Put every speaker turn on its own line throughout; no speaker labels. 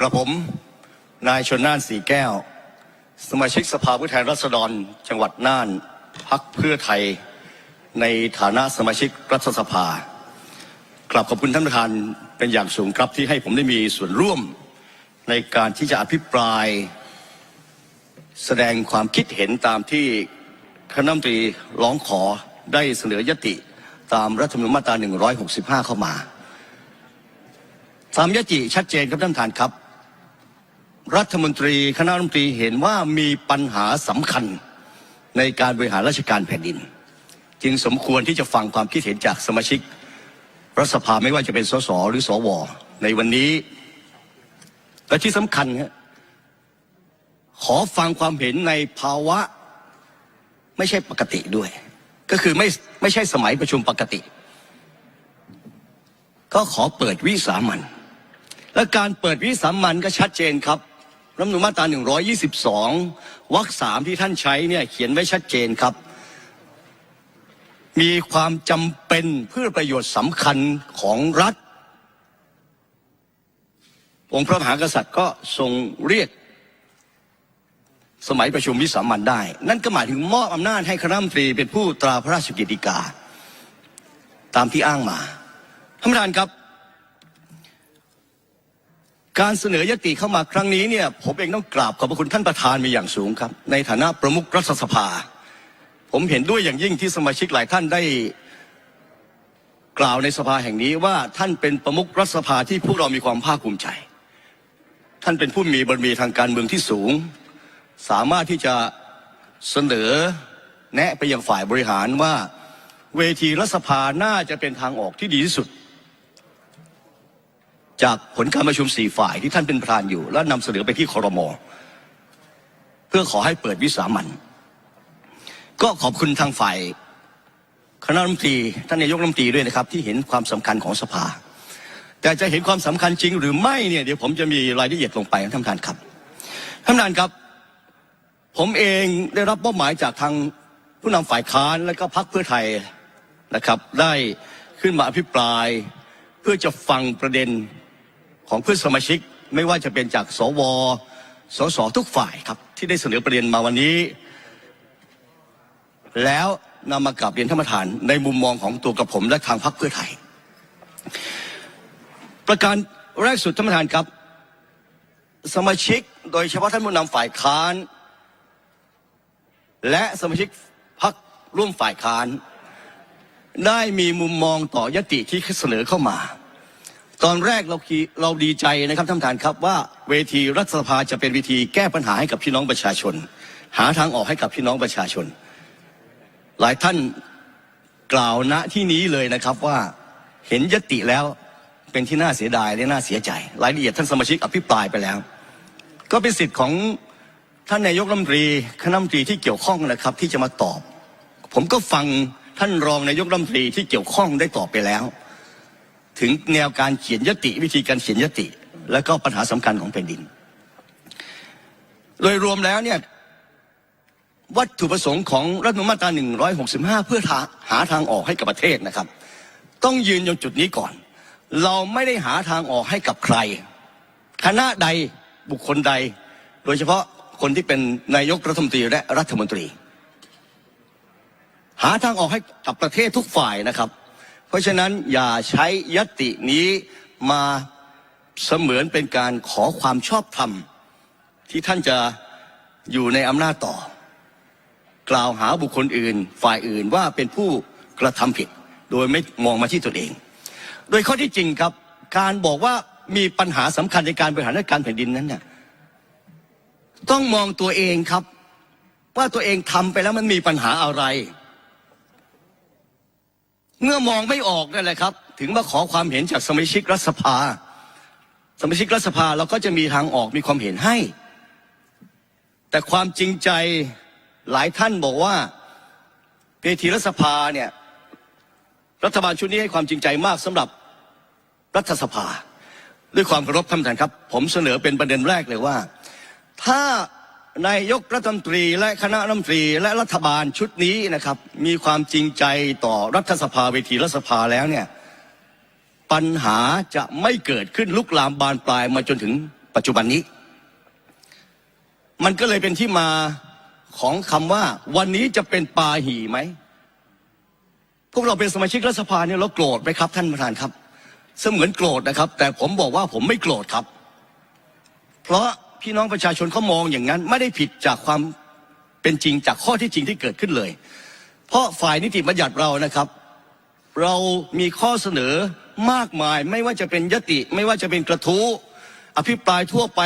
กระผม นายชนน่านสีแก้ว สมาชิกสภาผู้แทนราษฎร จังหวัดน่านพักเพื่อไทย ในฐานะสมาชิกรัฐสภากลับขอบคุณท่านประธานเป็นอย่างสูงครับที่ให้ผมได้มีส่วนร่วมในการที่จะอภิปราย แสดงความคิดเห็นตามที่คณะรัฐมนตรีร้องขอได้เสนอยติตามรัฐธรรมนูญมาตรา 165 เข้ามา ตามยติชัดเจนครับท่านประธานครับ รัฐมนตรีคณะรัฐมนตรีเห็นว่ามีปัญหาสำคัญในการบริหารราชการแผ่นดิน จึงสมควรที่จะฟังความคิดเห็นจากสมาชิกรัฐสภาไม่ว่าจะเป็นสสหรือสวในวันนี้และที่สำคัญครับขอฟังความเห็นในภาวะไม่ใช่ปกติด้วย ก็คือไม่ไม่ใช่สมัยประชุมปกติ ก็ขอเปิดวิสามันและการเปิดวิสามันก็ชัดเจนครับ รัฐมนูญมาตรา122วรรคสามที่ท่านใช้เนี่ยเขียนไว้ชัดเจนครับ มีความจำเป็นเพื่อประโยชน์สำคัญของรัฐ องค์พระมหากษัตริย์ก็ทรงเรียกสมัยประชุมวิสามันได้ นั่นก็หมายถึงมอบอำนาจให้คณะรัฐมนตรีเป็นผู้ตราพระราชกิจฎีกาตามที่อ้างมาท่านประธานครับ การเสนอยติเข้ามาครั้งนี้เนี่ยผมเองต้องกราบขอบพระคุณท่านประธานมาอย่างสูงครับ ในฐานะประมุขรัฐสภา ผมเห็นด้วยอย่างยิ่งที่สมาชิกหลายท่านได้กล่าวในสภาแห่งนี้ว่าท่านเป็นประมุขรัฐสภาที่พวกเรามีความภาคภูมิใจ ท่านเป็นผู้มีบารมีทางการเมืองที่สูง สามารถที่จะเสนอแนะไปยังฝ่ายบริหารว่าเวทีรัฐสภาน่าจะเป็นทางออกที่ดีที่สุด จากผลการประชุมสี่ฝ่ายที่ท่านเป็นประธานอยู่ แล้วนำเสนอไปที่คอรมอเพื่อขอให้เปิดวิสามันก็ขอบคุณทางฝ่ายคณะรัฐมนตรีท่านนายกรัฐมนตรีด้วยนะครับ ที่เห็นความสำคัญของสภา แต่จะเห็นความสำคัญจริงหรือไม่เนี่ยเดี๋ยวผมจะมีรายละเอียดลงไปท่านประธานครับท่านประธานครับ ผมเองได้รับมอบหมายจากทางผู้นำฝ่ายค้านและก็พรรคเพื่อไทยนะครับ ได้ขึ้นมาอภิปราย เพื่อจะฟังประเด็น ของเพื่อนสมาชิกไม่ว่าจะเป็นจากสวสสทุกฝ่ายครับ ที่ได้เสนอประเด็นมาวันนี้ แล้วนำมากลับเรียนท่านประธาน ในมุมมองของตัวกับผมและทางพรรคเพื่อไทย ประการแรกสุดท่านประธานครับ สมาชิกโดยเฉพาะท่านผู้นำฝ่ายค้าน และสมาชิกพรรคร่วมฝ่ายค้าน ได้มีมุมมองต่อยติที่เสนอเข้ามา ตอนแรกเราคีเราดีใจนะครับท่านประธานครับว่าเวทีรัฐสภาจะเป็นวิธีแก้ปัญหาให้กับพี่น้องประชาชน หาทางออกให้กับพี่น้องประชาชน หลายท่านกล่าวณที่นี้เลยนะครับว่าเห็นยติแล้วเป็นที่น่าเสียดายและน่าเสียใจ รายละเอียดท่านสมาชิกอภิปรายไปแล้ว ก็เป็นสิทธิ์ของท่านนายกรัฐมนตรีคณะรัฐมนตรีที่เกี่ยวข้องนะครับ ที่จะมาตอบ ผมก็ฟังท่านรองนายกรัฐมนตรีที่เกี่ยวข้องได้ตอบไปแล้ว ถึงแนวการเขียนยติวิธีการเขียนยติ และก็ปัญหาสำคัญของแผ่นดิน โดยรวมแล้วเนี่ยวัตถุประสงค์ของรัฐมนูญมาตรา165 เพื่อหาทางออกให้กับประเทศนะครับ ต้องยืนอยู่จุดนี้ก่อน เราไม่ได้หาทางออกให้กับใคร คณะใดบุคคลใด โดยเฉพาะคนที่เป็นนายกรัฐมนตรีและรัฐมนตรี หาทางออกให้กับประเทศทุกฝ่ายนะครับ เพราะฉะนั้นอย่าใช้ยตินี้มาเสมือนเป็นการขอความชอบธรรม ที่ท่านจะอยู่ในอำนาจต่อ กล่าวหาบุคคลอื่น ฝ่ายอื่นว่าเป็นผู้กระทำผิด โดยไม่มองมาที่ตนเอง โดยข้อที่จริงครับ การบอกว่ามีปัญหาสำคัญในการบริหารราชการแผ่นดินนั้นเนี่ยต้องมองตัวเองครับ ว่าตัวเองทำไปแล้วมันมีปัญหาอะไร เมื่อมองไม่ออกนั่นแหละครับ ถึงมาขอความเห็นจากสมาชิกรัฐสภา สมาชิกรัฐสภาเราก็จะมีทางออกมีความเห็นให้ แต่ความจริงใจหลายท่านบอกว่าเวทีรัฐสภาเนี่ยรัฐบาลชุดนี้ให้ความจริงใจมากสำหรับรัฐสภา ด้วยความเคารพท่านประธานครับ ผมเสนอเป็นประเด็นแรกเลยว่า ถ้า นายกรัฐมนตรีและคณะรัฐมนตรีและรัฐบาลชุดนี้นะครับ มีความจริงใจต่อรัฐสภาเวทีรัฐสภาแล้วเนี่ยปัญหาจะไม่เกิดขึ้นลุกลามบานปลายมาจนถึงปัจจุบันนี้ มันก็เลยเป็นที่มาของคำว่า วันนี้จะเป็นปาหีไหมพวกเราเป็นสมาชิกรัฐสภาเนี่ยเราโกรธไหมครับ ท่านประธานครับ เสมือนโกรธนะครับ แต่ผมบอกว่าผมไม่โกรธครับ เพราะ พี่น้องประชาชนเขามองอย่างนั้น ไม่ได้ผิดจากความเป็นจริงจากข้อที่จริงที่เกิดขึ้นเลย เพราะฝ่ายนิติบัญญัติเรานะครับ เรามีข้อเสนอมากมาย ไม่ว่าจะเป็นยติ ไม่ว่าจะเป็นกระทู้อภิปรายทั่วไป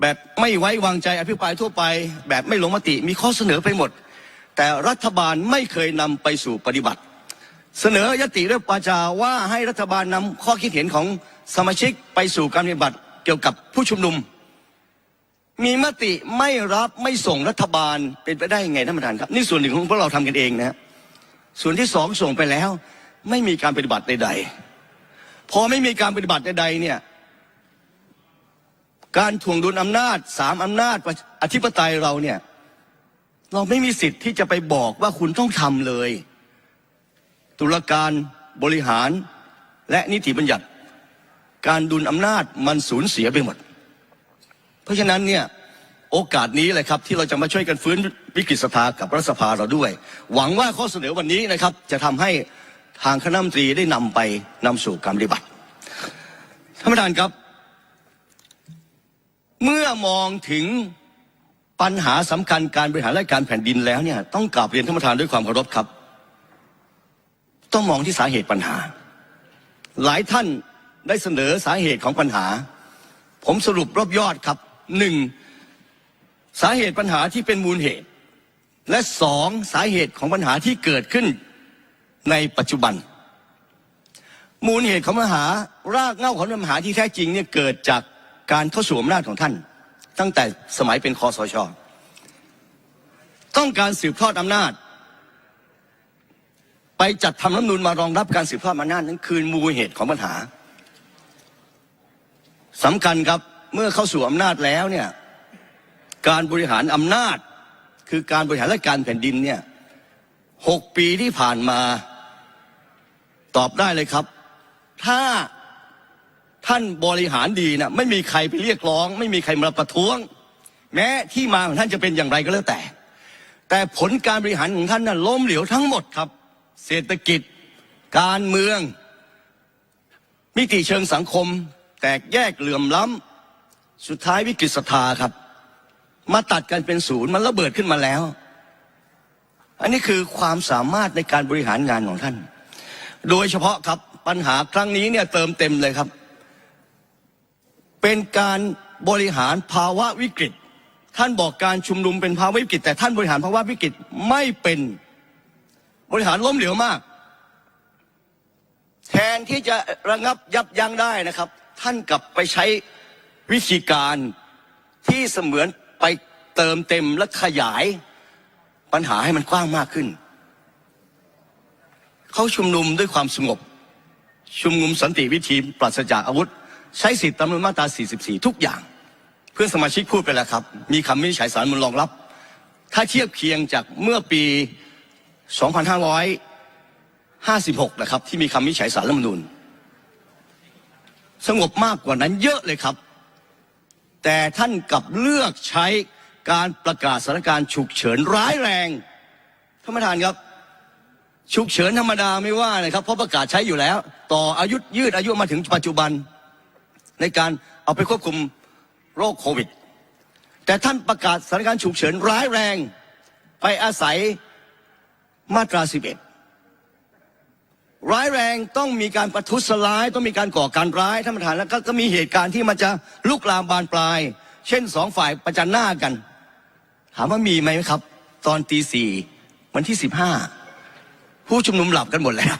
แบบไม่ไว้วางใจอภิปรายทั่วไป แบบไม่ลงมติมีข้อเสนอไปหมด แต่รัฐบาลไม่เคยนำไปสู่ปฏิบัติ เสนอยติเรื่องปาจาว่าให้รัฐบาลนำข้อคิดเห็นของสมาชิกไปสู่การปฏิบัติ เกี่ยวกับผู้ชุมนุม มีมติไม่รับไม่ส่งรัฐบาลเป็นไปได้ยังไงท่านประธานครับ นี่ส่วนหนึ่งของพวกเราทำกันเองนะส่วนที่สองส่งไปแล้ว ไม่มีการปฏิบัติใด ๆ พอไม่มีการปฏิบัติใดๆเนี่ยการถ่วงดุลอำนาจสามอำนาจอธิปไตยเราเนี่ย เราไม่มีสิทธิ์ที่จะไปบอกว่าคุณต้องทำเลย ตุลาการบริหารและนิติบัญญัติ การดุลอำนาจมันสูญเสียไปหมด เพราะฉะนั้นเนี่ยโอกาสนี้เลยครับที่เราจะมาช่วยกันฟื้นวิกฤตสภากับรัฐสภาเราด้วย หวังว่าข้อเสนอวันนี้นะครับ จะทำให้ทางคณะมนตรีได้นำไปนำสู่การปฏิบัติท่านประธานครับ เมื่อมองถึงปัญหาสำคัญการบริหารราชการแผ่นดินแล้วเนี่ยต้องกราบเรียนท่านประธานด้วยความเคารพครับ ต้องมองที่สาเหตุปัญหา หลายท่าน ได้เสนอสาเหตุของปัญหา ผมสรุปรอบยอดครับหนึ่งสาเหตุปัญหาที่เป็นมูลเหตุ และสองสาเหตุของปัญหาที่เกิดขึ้นในปัจจุบัน มูลเหตุของปัญหารากเหง้าของปัญหาที่แท้จริงเนี่ยเกิดจากการเข้าสู่อำนาจของท่าน ตั้งแต่สมัยเป็นคอสช ต้องการสืบทอดอำนาจ ไปจัดทำรัฐมนูลมารองรับการสืบทอดอำนาจนั้นคือมูลเหตุของปัญหา สำคัญครับเมื่อเข้าสู่อำนาจแล้วเนี่ยการบริหารอำนาจ คือการบริหารราชการแผ่นดินเนี่ยหกปีที่ผ่านมาตอบได้เลยครับ ถ้าท่านบริหารดีนะไม่มีใครไปเรียกร้อง ไม่มีใครมาประท้วง แม้ที่มาของท่านจะเป็นอย่างไรก็แล้วแต่ แต่ผลการบริหารของท่านนั้นล้มเหลวทั้งหมดครับ เศรษฐกิจ การเมือง มิติเชิงสังคม แตกแยกเหลื่อมล้ำสุดท้ายวิกฤตศรัทธาครับ มาตัดกันเป็นศูนย์มันระเบิดขึ้นมาแล้ว อันนี้คือความสามารถในการบริหารงานของท่าน โดยเฉพาะครับปัญหาครั้งนี้เนี่ยเติมเต็มเลยครับ เป็นการบริหารภาวะวิกฤต ท่านบอกการชุมนุมเป็นภาวะวิกฤต แต่ท่านบริหารภาวะวิกฤตไม่เป็นบริหารล้มเหลวมาก แทนที่จะระงับยับยั้งได้นะครับ ท่านกลับไปใช้วิธีการที่เสมือนไปเติมเต็มและขยายปัญหาให้มันกว้างมากขึ้น เขาชุมนุมด้วยความสงบ ชุมนุมสันติวิธีปราศจากอาวุธ ใช้สิทธิตามมาตรา 44 ทุกอย่าง เพื่อนสมาชิกพูดไปแล้วครับ มีคำวินิจฉัยสารมูลรองรับ ถ้าเทียบเคียงจากเมื่อปี 2556 นะครับ ที่มีคำวินิจฉัยสารรัฐธรรมนูญ สงบมากกว่านั้นเยอะเลยครับ แต่ท่านกลับเลือกใช้การประกาศสถานการณ์ฉุกเฉินร้ายแรงท่านประธานครับ ฉุกเฉินธรรมดาไม่ว่านะครับ เพราะประกาศใช้อยู่แล้ว ต่ออายุยืดอายุมาถึงปัจจุบัน ในการเอาไปควบคุมโรคโควิด แต่ท่านประกาศสถานการณ์ฉุกเฉินร้ายแรง ไปอาศัยมาตรา 11 ร้ายแรงต้องมีการประทุษร้าย ต้องมีการก่อการร้ายท่านประธานแล้วก็ก็มีเหตุการณ์ที่มันจะลุกลามบานปลาย เช่นสองฝ่ายประจันหน้ากัน ถามว่ามีไหมครับ ตอนตีสี่วันที่สิบห้าผู้ชุมนุมหลับกันหมดแล้ว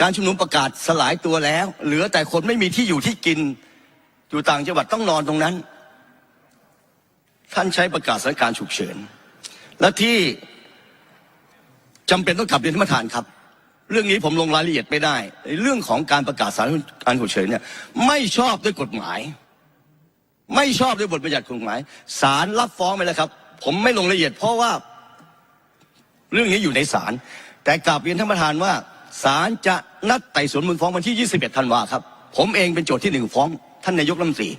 การชุมนุมประกาศสลายตัวแล้ว เหลือแต่คนไม่มีที่อยู่ที่กิน อยู่ต่างจังหวัดต้องนอนตรงนั้น ท่านใช้ประกาศสถานการณ์ฉุกเฉินและที่จำเป็นต้องกลับเรียนท่านประธานครับ เรื่องนี้ผมลงรายละเอียดไม่ได้ในเรื่องของการประกาศสานการฉุกเฉินเนี่ยไม่ชอบด้วยกฎหมาย ไม่ชอบด้วยบทบัญญัติกฎหมายศาลรับฟ้องไปแล้วครับ ผมไม่ลงรายละเอียด เพราะว่า เรื่องนี้อยู่ในศาลแต่กลับเรียนท่านประธานว่าศาลจะนัดไต่สวนมูลฟ้องวันที่ 21ธันวาครับ ผมเองเป็นโจทย์ที่หนึ่งฟ้อง ท่านนายกรัฐมนตรี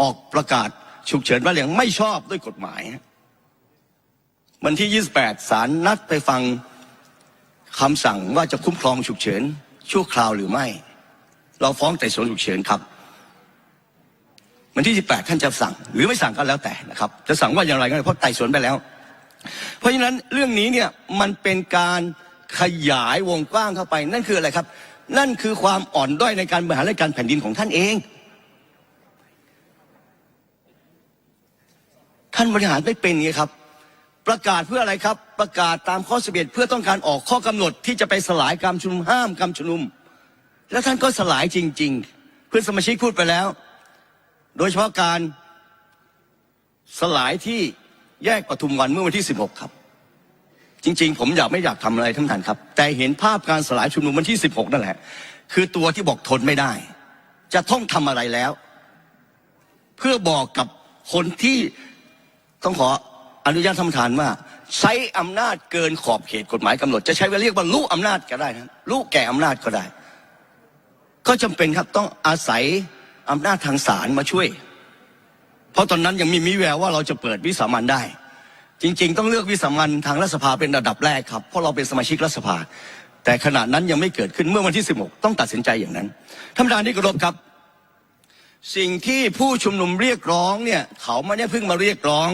ออกประกาศฉุกเฉินว่าอย่างไม่ชอบด้วยกฎหมาย วันที่ 28ศาลนัดไปฟัง คำสั่งว่าจะคุ้มครองฉุกเฉินชั่วคราวหรือไม่ เราฟ้องไต่สวนฉุกเฉินครับวันที่ 18 ท่านจะสั่ง หรือไม่สั่งก็แล้วแต่นะครับ จะสั่งว่าอย่างไรก็ได้เพราะไต่สวนไปแล้ว เพราะฉะนั้นเรื่องนี้เนี่ยมันเป็นการขยายวงกว้างเข้าไป นั่นคืออะไรครับ นั่นคือความอ่อนด้อยในการบริหารราชการแผ่นดินของท่านเอง ท่านบริหารไม่เป็นไงครับ ประกาศเพื่ออะไรครับ ประกาศตามข้อสิบเอ็ดเพื่อต้องการออกข้อกำหนดที่จะไปสลายการชุมนุมห้ามการชุมนุม แล้วท่านก็สลายจริง ๆ เพื่อนสมาชิกพูดไปแล้ว โดยเฉพาะการสลายที่แยกปทุมวันเมื่อวันที่ 16 ครับ จริง ๆ ผมอยากไม่อยากทำอะไรท่านประธานครับ แต่เห็นภาพการสลายชุมนุมวันที่ 16 นั่นแหละ คือตัวที่บอกทนไม่ได้ จะต้องทำอะไรแล้ว เพื่อบอกกับคนที่ต้องขอ อนุญาตท่านประธานว่า ใช้อำนาจเกินขอบเขตกฎหมายกำหนด จะใช้เวลาเรียกว่าลูกอำนาจก็ได้นะลูกแก่อำนาจก็ได้ ก็จำเป็นครับต้องอาศัยอำนาจทางศาลมาช่วย เพราะตอนนั้นยังมีมิแววว่าเราจะเปิดวิสามันได้ จริง ๆ ต้องเลือกวิสามันทางรัฐสภาเป็นระดับแรกครับเพราะเราเป็นสมาชิกรัฐสภา แต่ขณะนั้นยังไม่เกิดขึ้นเมื่อวันที่ 16 ต้องตัดสินใจอย่างนั้นท่านประธานที่เคารพครับ สิ่งที่ผู้ชุมนุมเรียกร้องเนี่ยเขาไม่ได้เพิ่งมาเรียกร้อง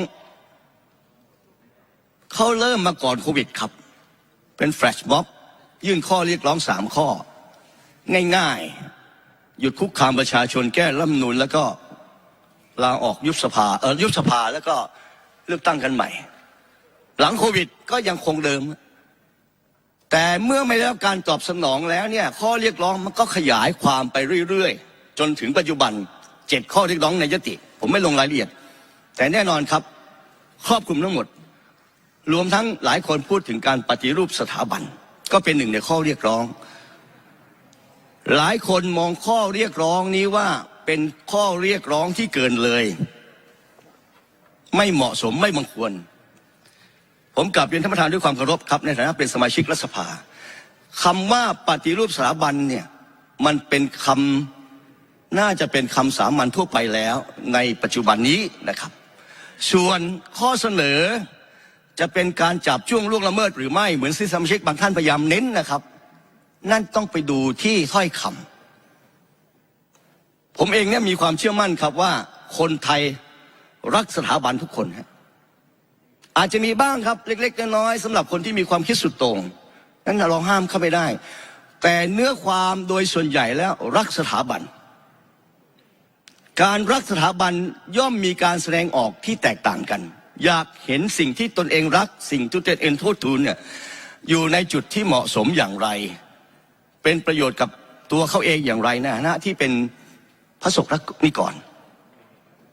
เขาเริ่มมาก่อนโควิดครับ เป็นแฟลชม็อบยื่นข้อเรียกร้องสามข้อ ง่ายๆ หยุดคุกคามประชาชนแก้รัฐมนูลแล้วก็ลาออกยุบสภาเออยุบสภาแล้วก็เลือกตั้งกันใหม่ หลังโควิดก็ยังคงเดิม แต่เมื่อไม่ได้รับการตอบสนองแล้วเนี่ยข้อเรียกร้องมันก็ขยายความไปเรื่อยๆ จนถึงปัจจุบันเจ็ดข้อเรียกร้องในยติ ผมไม่ลงรายละเอียด แต่แน่นอนครับ ครอบคลุมทั้งหมด รวมทั้งหลายคนพูดถึงการปฏิรูปสถาบัน ก็เป็นหนึ่งในข้อเรียกร้อง หลายคนมองข้อเรียกร้องนี้ว่าเป็นข้อเรียกร้องที่เกินเลย ไม่เหมาะสมไม่บังควร ผมกลับเรียนท่านประธานด้วยความเคารพครับ ในฐานะเป็นสมาชิกรัฐสภาคำว่าปฏิรูปสถาบันเนี่ยมันเป็นคำน่าจะเป็นคำสามัญทั่วไปแล้วในปัจจุบันนี้นะครับ ส่วนข้อเสนอ จะเป็นการจับช่วงล่วงละเมิดหรือไม่เหมือนที่สมาชิกบางท่านพยายามเน้นนะครับ นั่นต้องไปดูที่ถ้อยคำผมเองเนี่ยมีความเชื่อมั่นครับว่าคนไทยรักสถาบันทุกคนฮะอาจจะมีบ้างครับเล็ก ๆ น้อยๆสำหรับคนที่มีความคิดสุดโต่งนั้นเราห้ามเข้าไปได้ แต่เนื้อความโดยส่วนใหญ่แล้วรักสถาบัน การรักสถาบันย่อมมีการแสดงออกที่แตกต่างกัน อยากเห็นสิ่งที่ตนเองรัก สิ่งที่ตนเองโทษทูลเนี่ยอยู่ในจุดที่เหมาะสมอย่างไร เป็นประโยชน์กับตัวเขาเองอย่างไรนะนะที่เป็นพระสงฆ์นิกร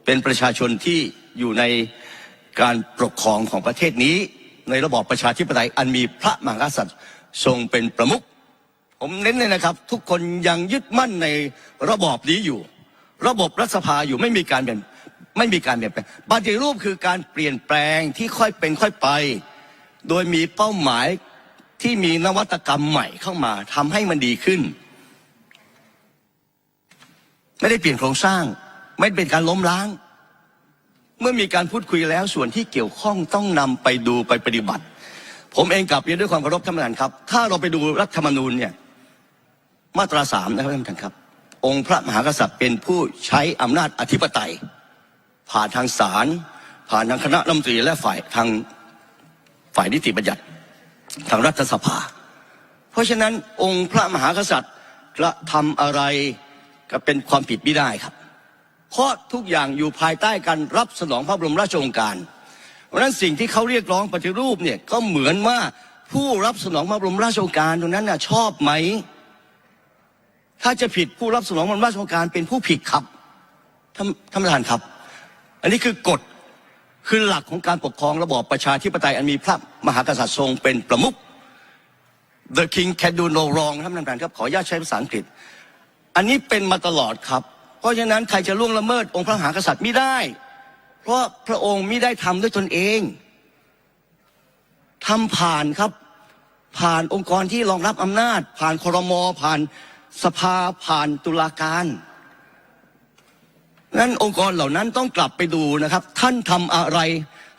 เป็นประชาชนที่อยู่ในการปกครองของประเทศนี้ ในระบอบประชาธิปไตยอันมีพระมหากษัตริย์ทรงเป็นประมุขผมเน้นเลยนะครับ ทุกคนยังยึดมั่นในระบอบนี้อยู่ ระบบรัฐสภาอยู่ไม่มีการเปลี่ยน ไม่มีการเปลี่ยนแปลงปฏิรูปคือการเปลี่ยนแปลงที่ค่อยเป็นค่อยไป โดยมีเป้าหมายที่มีนวัตกรรมใหม่เข้ามาทำให้มันดีขึ้น ไม่ได้เปลี่ยนโครงสร้าง ไม่เป็นการล้มล้าง เมื่อมีการพูดคุยแล้วส่วนที่เกี่ยวข้องต้องนำไปดูไปปฏิบัติ ผมเองกลับเรียนด้วยความเคารพท่านประธานครับ ถ้าเราไปดูรัฐธรรมนูญเนี่ยมาตราสามนะครับท่านประธานครับ องค์พระมหากษัตริย์เป็นผู้ใช้อำนาจอธิปไตย ผ่านทางศาลผ่านทางคณะรัฐมนตรีและฝ่ายทางฝ่ายนิติบัญญัติทางรัฐสภา เพราะฉะนั้นองค์พระมหากษัตริย์กระทำอะไรก็เป็นความผิดไม่ได้ครับ เพราะทุกอย่างอยู่ภายใต้การรับสนองพระบรมราชโองการ เพราะฉะนั้นสิ่งที่เขาเรียกร้องปฏิรูปเนี่ยก็เหมือนว่าผู้รับสนองพระบรมราชโองการตรงนั้นน่ะชอบไหม ถ้าจะผิดผู้รับสนองพระบรมราชโองการเป็นผู้ผิดครับท่านท่านประธานครับ อันนี้คือกฎคือหลักของการปกครองระบอบประชาธิปไตยอันมีพระมหากษัตริย์ทรงเป็นประมุข The King can do no wrong ท่านประธานครับ ขออนุญาตใช้ภาษาอังกฤษ อันนี้เป็นมาตลอดครับ เพราะฉะนั้นใครจะล่วงละเมิดองค์พระมหากษัตริย์ไม่ได้ เพราะพระองค์ไม่ได้ทำด้วยตนเองทำผ่านครับ ผ่านองค์กรที่รองรับอำนาจ ผ่านครม ผ่านสภาผ่านตุลาการ งั้นองค์กรเหล่านั้นต้องกลับไปดูนะครับ ท่านทำอะไร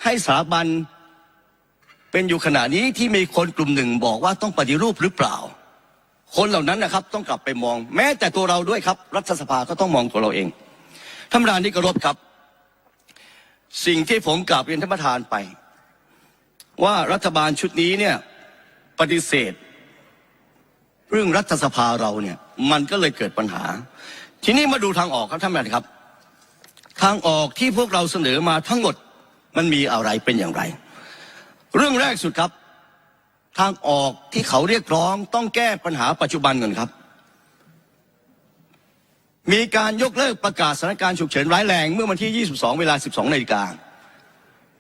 ให้สถาบันเป็นอยู่ขณะนี้ที่มีคนกลุ่มหนึ่งบอกว่าต้องปฏิรูปหรือเปล่า คนเหล่านั้นนะครับต้องกลับไปมอง แม้แต่ตัวเราด้วยครับ รัฐสภาก็ต้องมองตัวเราเองท่านประธานที่เคารพครับ สิ่งที่ผมกราบเรียนท่านประธานไป ว่ารัฐบาลชุดนี้เนี่ยปฏิเสธ เรื่องรัฐสภาเราเนี่ยมันก็เลยเกิดปัญหา ทีนี้มาดูทางออกครับท่านประธานครับ ทางออกที่พวกเราเสนอมาทั้งหมดมันมีอะไรเป็นอย่างไร เรื่องแรกสุดครับ ทางออกที่เขาเรียกร้องต้องแก้ปัญหาปัจจุบันก่อนครับ มีการยกเลิกประกาศสถานการณ์ฉุกเฉินร้ายแรงเมื่อวันที่ 22 เวลา 12นาฬิกา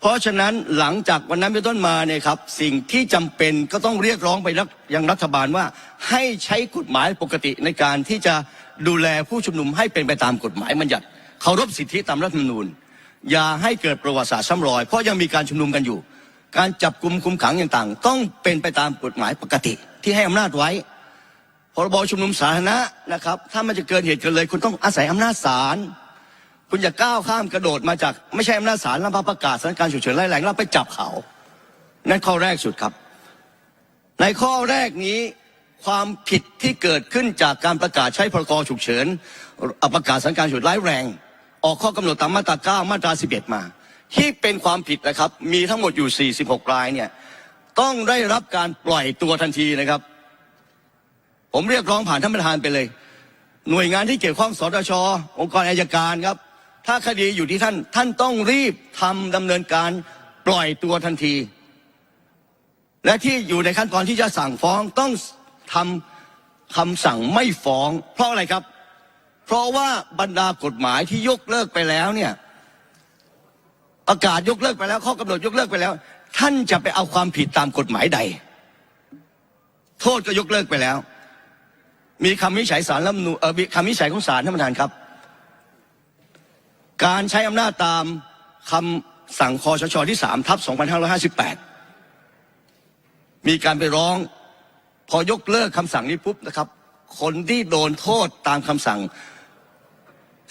เพราะฉะนั้นหลังจากวันนั้นเป็นต้นมาเนี่ยครับ สิ่งที่จำเป็นก็ต้องเรียกร้องไปยังรัฐบาลว่า ให้ใช้กฎหมายปกติในการที่จะดูแลผู้ชุมนุมให้เป็นไปตามกฎหมายบัญญัติารพสิทธิตามรัฐธรรมนูญ อย่าให้เกิดประวัติศาสตร์ซ้ำรอย เพราะยังมีการชุมนุมกันอยู่ การจับกลุ่มคุมขังอย่างต่างต้องเป็นไปตามกฎหมายปกติที่ให้อำนาจไว้พรบชุมนุมสาธารณะนะครับ ถ้ามันจะเกินเหตุเกินเลย คุณต้องอาศัยอำนาจศาลคุณอย่าก้าวข้ามกระโดดมาจากไม่ใช่อำนาจศาลแล้วมาประกาศสถานการณ์ฉุกเฉินร้ายแรงแล้วไปจับเขา นั่นข้อแรกสุดครับ ในข้อแรกนี้ความผิดที่เกิดขึ้นจากการประกาศใช้พรกฉุกเฉินประกาศสถานการณ์ฉุกเฉินร้ายแรง ออกข้อกำหนดตามมาตรา 9 มาตรา 11 มา ที่เป็นความผิดนะครับ มีทั้งหมดอยู่ 46 รายเนี่ยต้องได้รับการปล่อยตัวทันทีนะครับ ผมเรียกร้องผ่านท่านประธานไปเลย หน่วยงานที่เกี่ยวข้องสตชองค์กรอายการครับ ถ้าคดีอยู่ที่ท่านท่านต้องรีบทำดำเนินการปล่อยตัวทันที และที่อยู่ในขั้นตอนที่จะสั่งฟ้องต้องทำคำสั่งไม่ฟ้อง เพราะอะไรครับ เพราะว่าบรรดากฎหมายที่ยกเลิกไปแล้วเนี่ยประกาศยกเลิกไปแล้ว ข้อกำหนดยกเลิกไปแล้ว ท่านจะไปเอาความผิดตามกฎหมายใด โทษก็ยกเลิกไปแล้ว มีคำวิจัยสารรัฐมนูเออมีคำวิจัยของศาลท่านประธานครับ การใช้อำนาจตามคำสั่งคอชชที่สามทับ2558มีการไปร้อง พอยกเลิกคำสั่งนี้ปุ๊บนะครับ คนที่โดนโทษตามคำสั่ง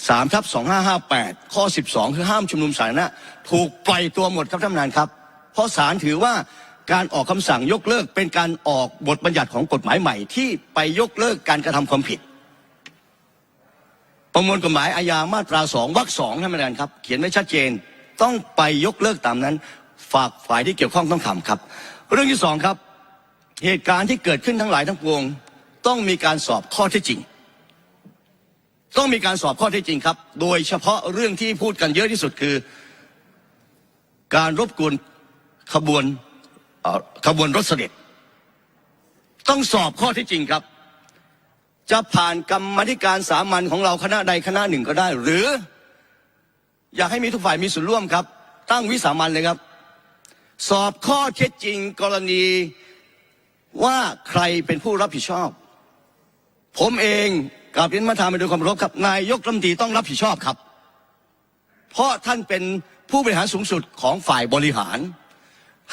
3ทับ2558 ข้อ 12 คือห้ามชุมนุมสาธารณะถูกปล่อยตัวหมดครับท่านประธานครับ เพราะศาลถือว่าการออกคำสั่งยกเลิกเป็นการออกบทบัญญัติของกฎหมายใหม่ที่ไปยกเลิกการกระทำความผิด ประมวลกฎหมายอาญามาตราสองวรรคสองท่านประธานครับ เขียนไว้ชัดเจนต้องไปยกเลิกตามนั้น ฝากฝ่ายที่เกี่ยวข้องต้องทำครับ เรื่องที่สองครับ เหตุการณ์ที่เกิดขึ้นทั้งหลายทั้งปวง ต้องมีการสอบข้อเท็จจริง ต้องมีการสอบข้อเท็จจริงครับ โดยเฉพาะเรื่องที่พูดกันเยอะที่สุดคือ การรบกวนขบวนขบวนรถเสด็จ ต้องสอบข้อเที่จริงครับ จะผ่านกรรมธิการสามัญของเราคณะใดคณะหนึ่งก็ได้ หรือ อยากให้มีทุกฝ่ายมีส่วนร่วมครับ ตั้งวิสามันเลยครับ สอบข้อเท็จจริงกรณีว่าใครเป็นผู้รับผิดชอบ ผมเอง กราบเรียนมาทานไปโดยความเคารพครับ นายกรัฐมนตรีต้องรับผิดชอบครับ เพราะท่านเป็นผู้บริหารสูงสุดของฝ่ายบริหาร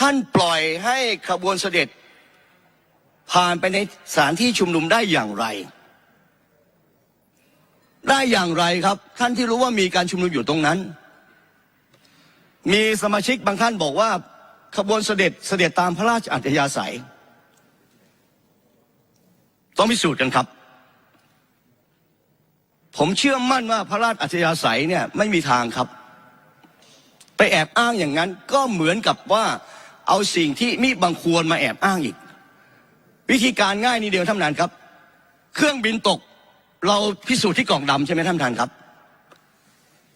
ท่านปล่อยให้ขบวนเสด็จ ผ่านไปในสถานที่ชุมนุมได้อย่างไร ได้อย่างไรครับ ท่านที่รู้ว่ามีการชุมนุมอยู่ตรงนั้น มีสมาชิกบางท่านบอกว่าขบวนเสด็จเสด็จตามพระราชอัธยาศัย ต้องพิสูจน์กันครับ ผมเชื่อมั่นว่าพระราชอัธยาศัยเนี่ยไม่มีทางครับ ไปแอบอ้างอย่างนั้นก็เหมือนกับว่าเอาสิ่งที่มิบังควรมาแอบอ้างอีก วิธีการง่ายนิดเดียวท่านประธานครับ เครื่องบินตก เราพิสูจน์ที่กล่องดำใช่ไหมท่านประธานครับ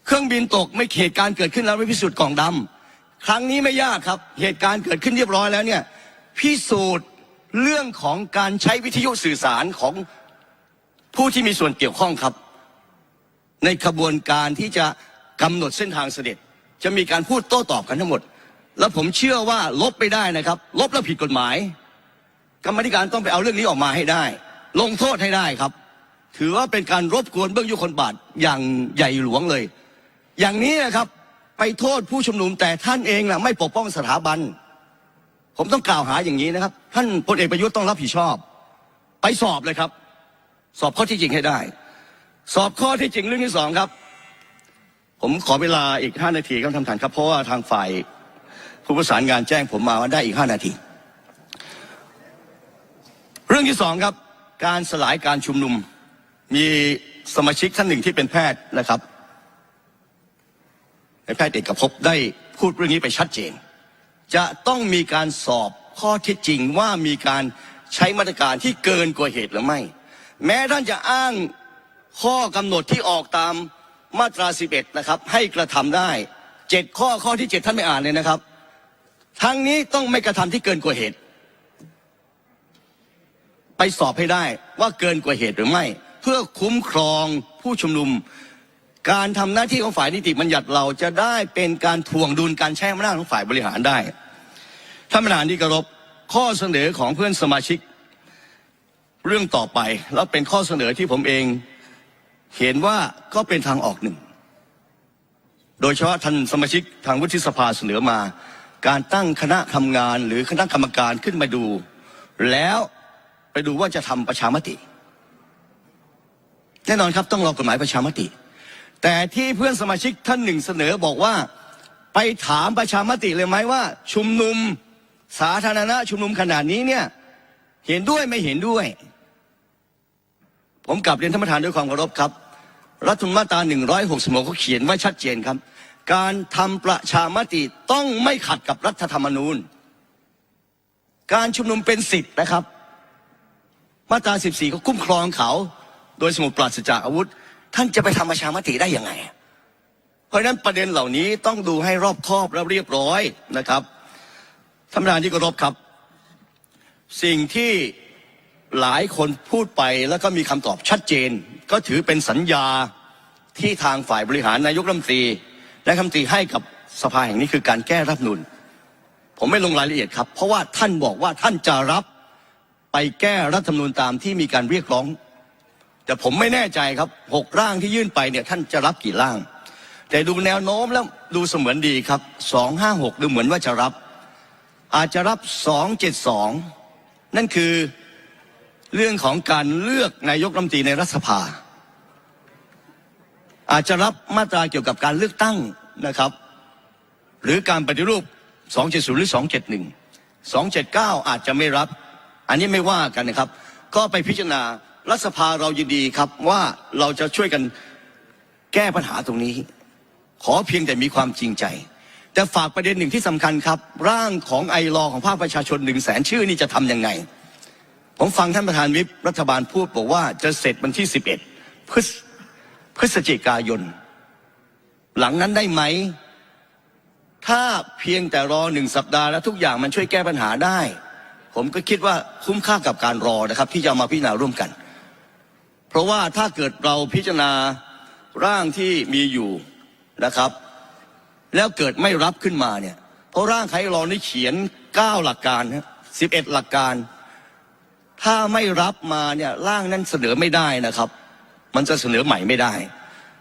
เครื่องบินตกไม่เหตุการณ์เกิดขึ้นแล้วไม่พิสูจน์กล่องดำครั้งนี้ไม่ยากครับ เหตุการณ์เกิดขึ้นเรียบร้อยแล้วเนี่ยพิสูจน์เรื่องของการใช้วิทยุสื่อสารของผู้ที่มีส่วนเกี่ยวข้องครับ ในขบวนการที่จะกำหนดเส้นทางเสด็จ จะมีการพูดโต้ตอบกันทั้งหมด แล้วผมเชื่อว่าลบไม่ได้นะครับ ลบแล้วผิดกฎหมาย กรรมธิการต้องไปเอาเรื่องนี้ออกมาให้ได้ ลงโทษให้ได้ครับ ถือว่าเป็นการรบกวนเบื้องยุคนบาทอย่างใหญ่หลวงเลย อย่างนี้นะครับไปโทษผู้ชุมนุมแต่ท่านเองนะไม่ปกป้องสถาบัน ผมต้องกล่าวหาอย่างนี้นะครับ ท่านพลเอกประยุทธ์ต้องรับผิดชอบ ไปสอบเลยครับ สอบข้อที่จริงให้ได้ สอบข้อที่จริงเรื่องที่สองครับ ผมขอเวลาอีกห้านาทีครับท่านประธานครับ เพราะว่าทางฝ่ายผู้ประสานงานแจ้งผมมาว่าได้อีกห้านาที เรื่องที่สองครับ การสลายการชุมนุม มีสมาชิกท่านหนึ่งที่เป็นแพทย์นะครับในแพทย์เอกภพได้พูดเรื่องนี้ไปชัดเจน จะต้องมีการสอบข้อเท็จจริงว่ามีการใช้มาตรการที่เกินกว่าเหตุหรือไม่ แม้ท่านจะอ้าง ข้อกำหนดที่ออกตามมาตรา 11 นะครับ ให้กระทำได้เจ็ดข้อข้อที่เจ็ดท่านไม่อ่านเลยนะครับ ทั้งนี้ต้องไม่กระทำที่เกินกว่าเหตุ ไปสอบให้ได้ว่าเกินกว่าเหตุหรือไม่ เพื่อคุ้มครองผู้ชุมนุม การทำหน้าที่ของฝ่ายนิติบัญญัติเราจะได้เป็นการทวงดุลการใช้อำนาจของฝ่ายบริหารได้ท่านประธานที่เคารพข้อเสนอของเพื่อนสมาชิก เรื่องต่อไปแล้วเป็นข้อเสนอที่ผมเอง เห็นว่าก็เป็นทางออกหนึ่ง โดยเฉพาะท่านสมาชิกทางวุฒิสภาเสนอมา การตั้งคณะทำงานหรือคณะกรรมการขึ้นมาดู แล้วไปดูว่าจะทำประชามติ แน่นอนครับต้องรอกฎหมายประชามติ แต่ที่เพื่อนสมาชิกท่านหนึ่งเสนอบอกว่าไปถามประชามติเลยไหมว่า ชุมนุมสาธารณะชุมนุมขนาดนี้เนี่ยเห็นด้วยไม่เห็นด้วย ผมกลับเรียนท่านประธานด้วยความเคารพครับ รัฐธรรมนูญมาตรา166เขาเขียนไว้ชัดเจนครับ การทำประชามติต้องไม่ขัดกับรัฐธรรมนูญ การชุมนุมเป็นสิทธิ์นะครับ มาตรา14ก็คุ้มครองเขา โดยสมุดปราศจากอาวุธ ท่านจะไปทำประชามติได้ยังไง เพราะฉะนั้นประเด็นเหล่านี้ต้องดูให้รอบคอบและเรียบร้อยนะครับท่านประธานที่เคารพครับ สิ่งที่หลายคนพูดไปแล้วก็มีคำตอบชัดเจน ก็ถือเป็นสัญญาที่ทางฝ่ายบริหารนายกรัฐมนตรี และคำตรีให้กับสภาแห่งนี้คือการแก้รัฐมนูนผมไม่ลงรายละเอียดครับ เพราะว่าท่านบอกว่าท่านจะรับไปแก้รัฐธรรมนูญตามที่มีการเรียกร้อง แต่ผมไม่แน่ใจครับหกร่างที่ยื่นไปเนี่ยท่านจะรับกี่ร่าง แต่ดูแนวโน้มแล้วดูเสมือนดีครับสองห้าหกดูเหมือนว่าจะรับ อาจจะรับสองเจ็ดสองนั่นคือเรื่องของการเลือกนายกรัฐมนตรีในรัฐสภา อาจจะรับมาตราเกี่ยวกับการเลือกตั้งนะครับ หรือการปฏิรูป 270 หรือ 271 279 อาจจะไม่รับ อันนี้ไม่ว่ากันนะครับ ก็ไปพิจารณารัฐสภาเรายินดีครับว่าเราจะช่วยกันแก้ปัญหาตรงนี้ ขอเพียงแต่มีความจริงใจ แต่ฝากประเด็นหนึ่งที่สำคัญครับ ร่างของไอรอของภาคประชาชนหนึ่งแสนชื่อนี่จะทำยังไง ผมฟังท่านประธานวิปรัฐบาลพูดบอกว่าจะเสร็จวันที่ 11พฤศ พฤศจิกายน หลังนั้นได้ไหม ถ้าเพียงแต่รอหนึ่งสัปดาห์แล้วทุกอย่างมันช่วยแก้ปัญหาได้ ผมก็คิดว่าคุ้มค่ากับการรอนะครับ ที่จะมาพิจารณาร่วมกัน เพราะว่าถ้าเกิดเราพิจารณาร่างที่มีอยู่นะครับ แล้วเกิดไม่รับขึ้นมาเนี่ย เพราะร่างไครอนี่เขียน 9 หลักการนะ11หลักการ ถ้าไม่รับมาเนี่ยร่างนั้นเสนอไม่ได้นะครับ มันจะเสนอใหม่ไม่ได้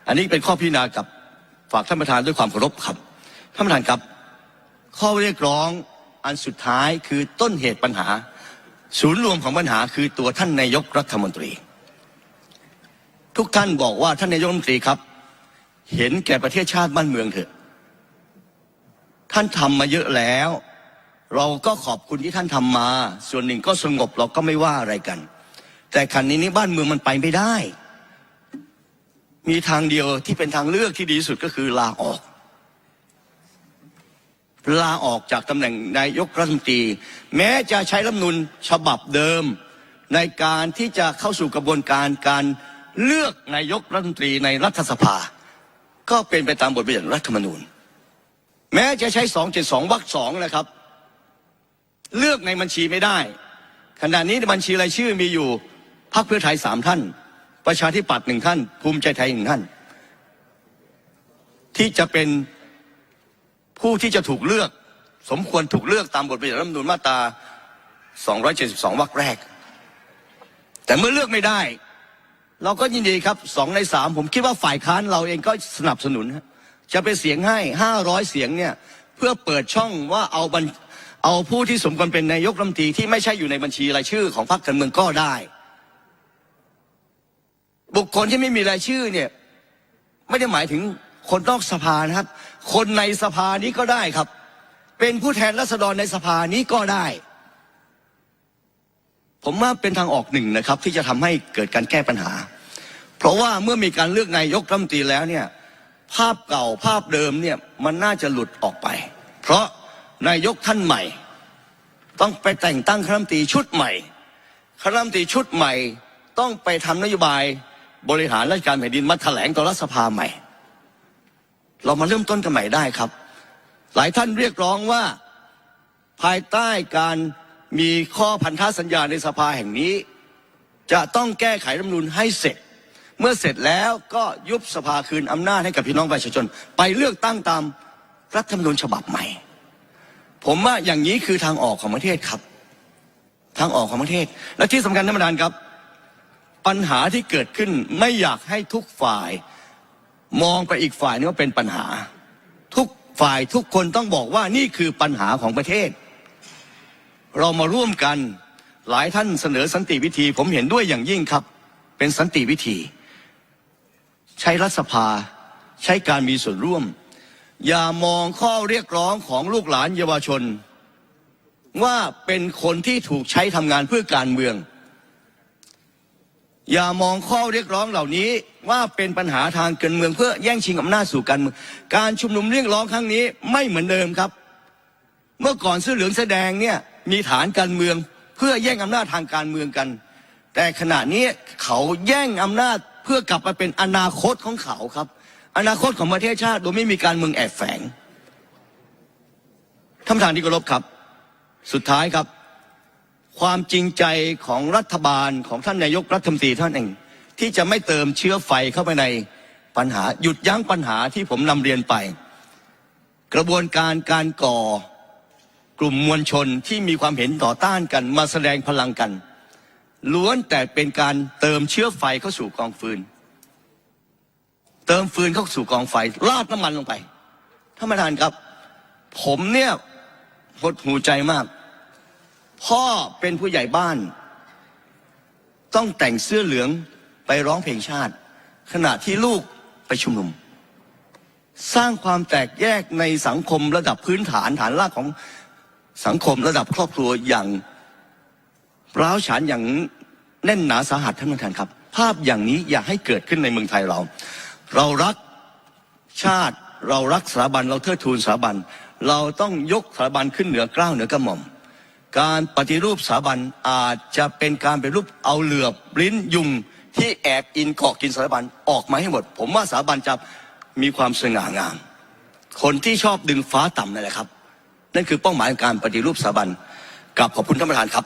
อันนี้เป็นข้อพิจารณากับฝากท่านประธานด้วยความเคารพครับ ท่านประธานครับ ข้อเรียกร้องอันสุดท้ายคือต้นเหตุปัญหา ศูนย์รวมของปัญหาคือตัวท่านนายกรัฐมนตรี ทุกท่านบอกว่าท่านนายกรัฐมนตรีครับ เห็นแก่ประเทศชาติบ้านเมืองเถอะ ท่านทำมาเยอะแล้ว เราก็ขอบคุณที่ท่านทำมา ส่วนหนึ่งก็สงบเราก็ไม่ว่าอะไรกัน แต่ขันนี้นี้บ้านเมืองมันไปไม่ได้ มีทางเดียวที่เป็นทางเลือกที่ดีที่สุดก็คือลาออก ลาออกจากตำแหน่งนายกรัฐมนตรี แม้จะใช้รัฐธรรมนูญฉบับเดิม ในการที่จะเข้าสู่กระบวนการการเลือกนายกรัฐมนตรีในรัฐสภา ก็เป็นไปตามบทบัญญัติรัฐธรรมนูญ แม้จะใช้272วรรคสองนะครับ เลือกในบัญชีไม่ได้ ขณะนี้ในบัญชีรายชื่อมีอยู่พรรคเพื่อไทยสามท่าน ประชาธิปัตย์หนึ่งท่าน ภูมิใจไทยหนึ่งท่าน ที่จะเป็นผู้ที่จะถูกเลือก สมควรถูกเลือกตามบทบัญญัติรัฐธรรมนูญมาตรา 272 วรรคแรก แต่เมื่อเลือกไม่ได้ เราก็ยินดีครับสองในสามผมคิดว่าฝ่ายค้านเราเองก็สนับสนุน จะเป็นเสียงให้ห้าร้อยเสียงเนี่ยเพื่อเปิดช่องว่าเอาบัญเอาผู้ที่สมควรเป็นนายกรัฐมนตรีที่ไม่ใช่อยู่ในบัญชีรายชื่อของพรรคการเมืองก็ได้ บุคคลที่ไม่มีรายชื่อเนี่ย ไม่ได้หมายถึงคนนอกสภานะครับ คนในสภานี้ก็ได้ครับ เป็นผู้แทนราษฎรในสภานี้ก็ได้ ผมว่าเป็นทางออกหนึ่งนะครับ ที่จะทำให้เกิดการแก้ปัญหา เพราะว่าเมื่อมีการเลือกนายกรัฐมนตรีแล้วเนี่ย ภาพเก่าภาพเดิมเนี่ยมันน่าจะหลุดออกไป เพราะนายกท่านใหม่ ต้องไปแต่งตั้งคณะรัฐมนตรีชุดใหม่คณะรัฐมนตรีชุดใหม่ต้องไปทำนโยบาย บริหารราชการแผ่นดินมาแถลงต่อรัฐสภาใหม่ เรามาเริ่มต้นกันใหม่ได้ครับ หลายท่านเรียกร้องว่า ภายใต้การมีข้อพันธสัญญาในสภาแห่งนี้ จะต้องแก้ไขรัฐมนูญให้เสร็จ เมื่อเสร็จแล้วก็ยุบสภาคืนอำนาจให้กับพี่น้องประชาชน ไปเลือกตั้งตามรัฐธรรมนูญฉบับใหม่ ผมว่าอย่างนี้คือทางออกของประเทศครับ ทางออกของประเทศ และที่สำคัญท่านประธานครับ ปัญหาที่เกิดขึ้นไม่อยากให้ทุกฝ่าย มองไปอีกฝ่ายนึงว่าเป็นปัญหา ทุกฝ่ายทุกคนต้องบอกว่านี่คือปัญหาของประเทศ เรามาร่วมกันหลายท่านเสนอสันติวิธี ผมเห็นด้วยอย่างยิ่งครับ เป็นสันติวิธี ใช้รัฐสภา ใช้การมีส่วนร่วม อย่ามองข้อเรียกร้องของลูกหลานเยาวชน ว่าเป็นคนที่ถูกใช้ทำงานเพื่อการเมือง อย่ามองข้อเรียกร้องเหล่านี้ว่าเป็นปัญหาทางการเมืองเพื่อแย่งชิงอำนาจสู่การเมืองการชุมนุมเรียกร้องครั้งนี้ไม่เหมือนเดิมครับ เมื่อก่อนเสื้อเหลืองแสดงเนี่ยมีฐานการเมืองเพื่อแย่งอำนาจทางการเมืองกัน แต่ขณะนี้เขาแย่งอำนาจเพื่อกลับมาเป็นอนาคตของเขาครับ อนาคตของประเทศชาติโดยไม่มีการเมืองแอบแฝงท่านประธานที่เคารพครับ สุดท้ายครับ ความจริงใจของรัฐบาลของท่านนายกรัฐมนตรีท่านเองที่จะไม่เติมเชื้อไฟเข้าไปในปัญหา หยุดยั้งปัญหาที่ผมนำเรียนไป กระบวนการการก่อกลุ่มมวลชนที่มีความเห็นต่อต้านกันมาแสดงพลังกัน ล้วนแต่เป็นการเติมเชื้อไฟเข้าสู่กองฟืน เติมฟืนเข้าสู่กองไฟราดน้ำมันลงไปท่านประธานครับ ผมเนี่ยหดหูใจมาก พ่อเป็นผู้ใหญ่บ้าน ต้องแต่งเสื้อเหลืองไปร้องเพลงชาติ ขณะที่ลูกไปชุมนุม สร้างความแตกแยกในสังคมระดับพื้นฐานฐานรากของสังคมระดับครอบครัวอย่างร้าวฉานอย่างแน่นหนาสาหัสท่านประธานครับ ภาพอย่างนี้อย่าให้เกิดขึ้นในเมืองไทยเรา เรารักชาติเรารักสถาบันเราเทิดทูนสถาบัน เราต้องยกสถาบันขึ้นเหนือเกล้าวเหนือกระหม่อม การปฏิรูปสถาบันอาจจะเป็นการไปรูปเอาเหลือบลิ้นยุงที่แอบอินเกาะกินสถาบันออกมาให้หมด ผมว่าสถาบันจะมีความสง่างาม คนที่ชอบดึงฟ้าต่ำนั่นแหละครับ นั่นคือเป้าหมายของการปฏิรูปสถาบันกับขอบคุณท่านประธานครับ